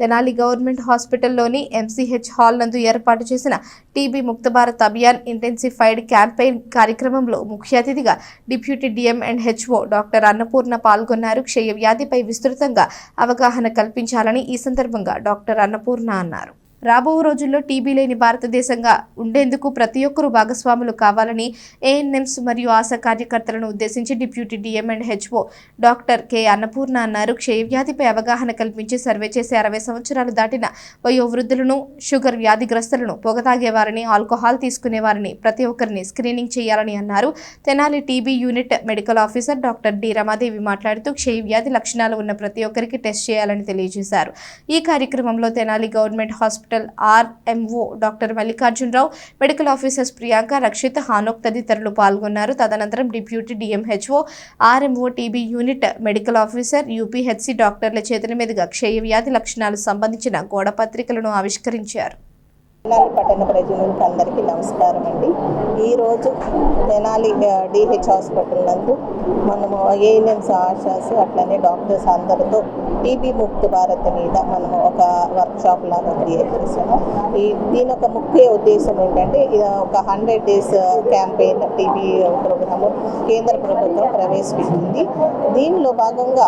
Tenali government హాస్పిటల్లోని MCH hall నందు ఏర్పాటు చేసిన టీబీ ముక్త భారత్ అభియాన్ ఇంటెన్సిఫైడ్ క్యాంపెయిన్ కార్యక్రమంలో ముఖ్య అతిథిగా deputy DM and HO doctor Annapurna పాల్గొన్నారు. క్షయ వ్యాధిపై విస్తృతంగా అవగాహన కల్పించాలని ఈ సందర్భంగా డాక్టర్ అన్నపూర్ణ అన్నారు. రాబో రోజుల్లో టీబీ లేని భారతదేశంగా ఉండేందుకు ప్రతి ఒక్కరూ భాగస్వాములు కావాలని ఏఎన్ఎంస్ మరియు ఆశా కార్యకర్తలను ఉద్దేశించి deputy DM and HO doctor K Annapurna అన్నారు. క్షయవ్యాధిపై అవగాహన కల్పించి సర్వే చేసే అరవై సంవత్సరాలు దాటిన వయోవృద్ధులను షుగర్ వ్యాధిగ్రస్తులను పొగతాగేవారిని ఆల్కహాల్ తీసుకునేవారిని ప్రతి ఒక్కరిని స్క్రీనింగ్ చేయాలని అన్నారు. Tenali TB unit medical officer doctor D Ramadevi మాట్లాడుతూ క్షయ వ్యాధి లక్షణాలు ఉన్న ప్రతి ఒక్కరికి టెస్ట్ చేయాలని తెలియజేశారు. ఈ కార్యక్రమంలో Tenali government hospital RMO doctor Mallikarjuna Rao medical officers Priyanka Rakshita Hanok తదితరులు పాల్గొన్నారు. తదనంతరం deputy DMHO RMO TB unit medical officer UPHC డాక్టర్ల చేతుల మీదుగా క్షయ వ్యాధి లక్షణాలు సంబంధించిన గోడపత్రికలను ఆవిష్కరించారు. తెనాలి పట్టణ ప్రజలకు అందరికీ నమస్కారం అండి. ఈరోజు తెనాలి డిహెచ్ హాస్పిటల్ నందు మనము ఏఎన్ఎంస్ ఆశాస్ అట్లనే డాక్టర్స్ అందరితో టీబీ ముక్తి భారత్ మీద మనం ఒక వర్క్షాప్ లాగా క్రియేట్ చేసాము ఈ దీని ఒక ముఖ్య ఉద్దేశం ఏంటంటే ఇది ఒక hundred days campaign TB programme కేంద్ర ప్రభుత్వం ప్రవేశపెట్టింది. దీనిలో భాగంగా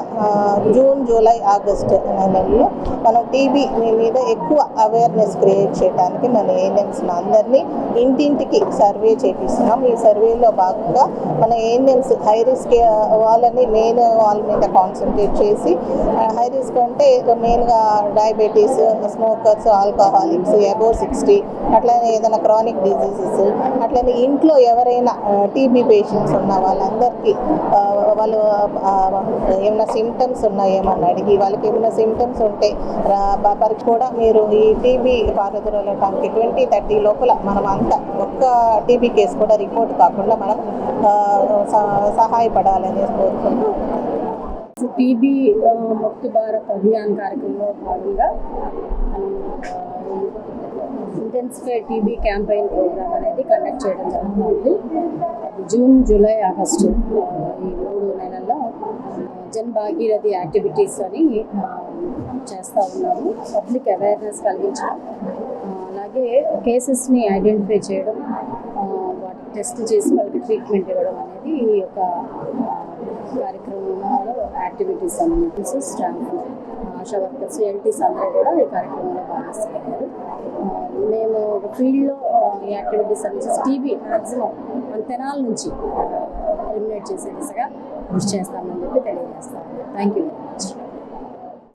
జూన్ జూలై ఆగస్ట్ నెలల్లో మనం టీబీ మీద ఎక్కువ అవేర్నెస్ క్రియేట్ చేయడానికి మన ఏఎన్ఎంస్ అందరినీ ఇంటింటికి సర్వే చేపిస్తున్నాం. ఈ సర్వేలో భాగంగా మన ఏఎన్ఎంస్ హై రిస్క్ వాళ్ళని మెయిన్ వాళ్ళ మీద కాన్సన్ట్రేట్ చేసి uh, హై రిస్క్ అంటే మెయిన్గా diabetes smokers alcoholics above sixty అట్లనే ఏదైనా క్రానిక్ డిజీజెస్ అట్లనే ఇంట్లో ఎవరైనా టీబీ పేషెంట్స్ ఉన్న వాళ్ళందరికీ వాళ్ళు ఏమైనా సిమ్టమ్స్ ఉన్నాయేమని అడిగి వాళ్ళకి ఏమైనా సిమ్టమ్స్ ఉంటే రా- పరీక్ష కూడా మీరు ఈ టీబీ పారదొరలటానికి ట్వంటీ థర్టీ లోపల మనం అంతా ఒక్క టీబీ కేసు కూడా రిపోర్ట్ కాకుండా మనం స- సహాయపడాలని కోరుకుంటూ టీబీ ముక్తి ముక్త భారత్ అభియాన్ కార్యక్రమంలో భాగంగా ఇంటెన్సిఫైడ్ టీబీ క్యాంపెయిన్ ప్రోగ్రామ్ అనేది కండక్ట్ చేయడం జరుగుతుంది. జూన్ జూలై ఆగస్టు ఈ మూడు నెలల్లో జన్ భాగీరథి యాక్టివిటీస్ అని చేస్తూ ఉన్నాము. పబ్లిక్ అవేర్నెస్ కలిగించడం అలాగే కేసెస్ని ఐడెంటిఫై చేయడం ఆ, వాటికి టెస్ట్ చేసి వాళ్ళకి ట్రీట్మెంట్ ఇవ్వడం అనేది ఈ యొక్క కార్యక్రమంలో యాక్టివిటీస్ అన్నమాట స్టాఫ్ ఆశా వర్కర్స్ ఎల్టీస్ అందరూ కూడా ఈ కార్యక్రమంలో భాగస్వామ్యారు మేము ఫీల్డ్లో ఈ యాక్టివిటీస్ అనేసి టీవీ మ్యాక్సిమం మన తెనాల నుంచి ఎలిమినేట్ చేసే దిశగా కృషి చేస్తామని చెప్పి తెలియజేస్తాను థ్యాంక్ యూ వెరీ మచ్